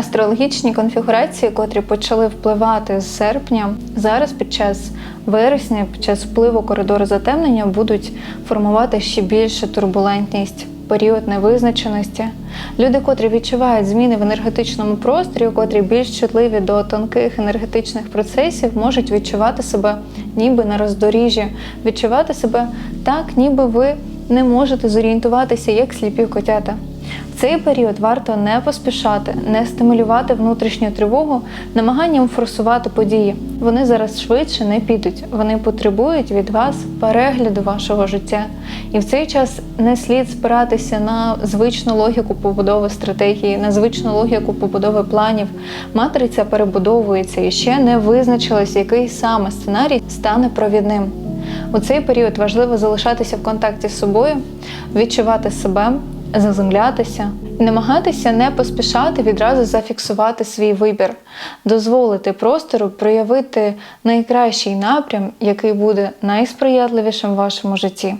Астрологічні конфігурації, котрі почали впливати з серпня, зараз під час вересня, під час впливу коридору затемнення будуть формувати ще більше турбулентність, період невизначеності. Люди, котрі відчувають зміни в енергетичному просторі, котрі більш чутливі до тонких енергетичних процесів, можуть відчувати себе ніби на роздоріжжі, відчувати себе так, ніби ви не можете зорієнтуватися як сліпі котята. Цей період варто не поспішати, не стимулювати внутрішню тривогу намаганням форсувати події. Вони зараз швидше не підуть. Вони потребують від вас перегляду вашого життя. І в цей час не слід спиратися на звичну логіку побудови стратегії, на звичну логіку побудови планів. Матриця перебудовується і ще не визначилось, який саме сценарій стане провідним. У цей період важливо залишатися в контакті з собою, відчувати себе, заземлятися намагатися не поспішати відразу зафіксувати свій вибір, дозволити простору проявити найкращий напрям, який буде найсприятливішим в вашому житті.